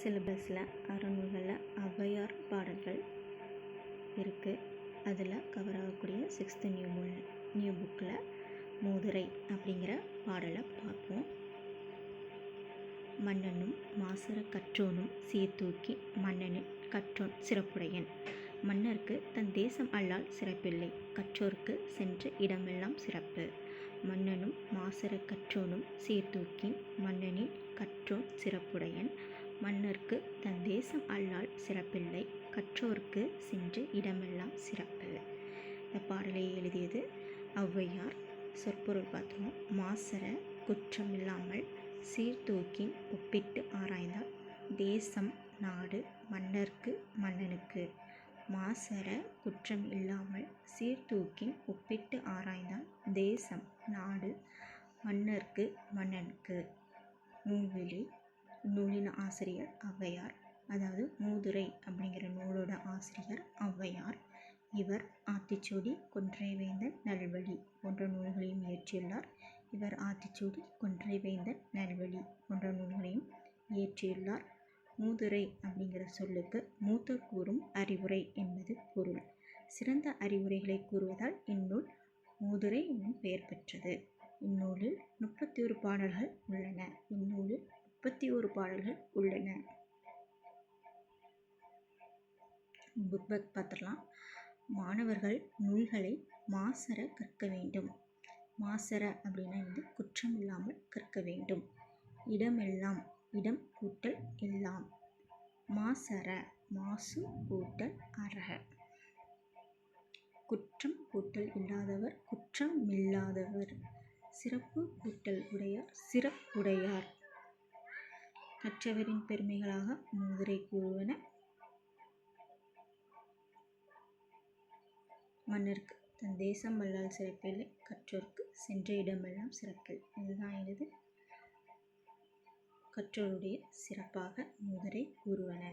சிலபஸில் அறநூல்களில் ஔவையார் பாடல்கள் இருக்குது அதில் கவர் ஆகக்கூடிய சிக்ஸ்த்து நியூ புல் நியூ புக்கில் மூதுரை அப்படிங்கிற பாடலை பார்ப்போம். மன்னனும் மாசர கற்றோனும் சீர்தூக்கி மன்னனின் கற்றோன் சிறப்புடையன். மன்னருக்கு தன் தேசம் அல்லால் சிறப்பில்லை. கற்றோருக்கு சென்ற இடமெல்லாம் சிறப்பு. மன்னனும் மாசர கற்றோனும் சீர்தூக்கி மன்னனின் கற்றோன் சிறப்புடையன். மன்னர்க்கு தன் தேசம் அல்லால் சிறப்பில்லை. கற்றோர்க்கு சென்று இடமெல்லாம் சிறப்பில்லை. இந்த பாடலை எழுதியது ஔவையார். சொற்பொருள் பார்த்தோம். மாசர குற்றமில்லாமல் சீர்தூக்கின் ஒப்பிட்டு ஆராய்ந்தால் தேசம் நாடு மன்னர்க்கு மன்னனுக்கு. மாசர குற்றம் இல்லாமல் சீர்தூக்கின் ஒப்பிட்டு ஆராய்ந்தால் தேசம் நாடு மன்னர்க்கு மன்னனுக்கு. நூல்வெளி நூலின் ஆசிரியர் ஔவையார். அதாவது மூதுரை அப்படிங்கிற நூலோட ஆசிரியர் ஔவையார். இவர் ஆத்திச்சூடி கொன்றைவேந்தன் நல்வழி போன்ற நூல்களையும் இயற்றியுள்ளார். இவர் ஆத்திச்சூடி கொன்றைவேந்தன் நல்வழி போன்ற நூல்களையும் இயற்றியுள்ளார். மூதுரை அப்படிங்கிற சொல்லுக்கு மூத்த கூறும் அறிவுரை என்பது பொருள். சிறந்த அறிவுரைகளை கூறுவதால் இந்நூல் மூதுரை என்னும் பெயர் பெற்றது. இந்நூலில் முப்பத்தி ஒரு பாடல்கள் உள்ளன. இந்நூலில் முப்பத்தி ஒரு பாடல்கள் உள்ளன. புக் பேக் பார்த்துடலாம். மாணவர்கள் நூல்களை மாசற கற்க வேண்டும். மாசற அப்படின்னா வந்து குற்றம் இல்லாமல் கற்க வேண்டும். இடமெல்லாம் இடம் கூட்டல் எல்லாம். மாசற மாசு கூட்டல் அரக குற்றம் கூட்டல் இல்லாதவர் குற்றம் இல்லாதவர். சிறப்பு கூட்டல் உடையார் சிறப்புடையார். கற்றவரின் பெருமைகளாக மூதுரை கூறுவன. மன்னருக்கு தன் தேசம் வல்லால் சிறப்பில்லை கற்றோர்க்கு சென்ற இடமெல்லாம் சிறப்பு இதுதான் எனது கற்றோருடைய சிறப்பாக மூதுரை கூறுவன.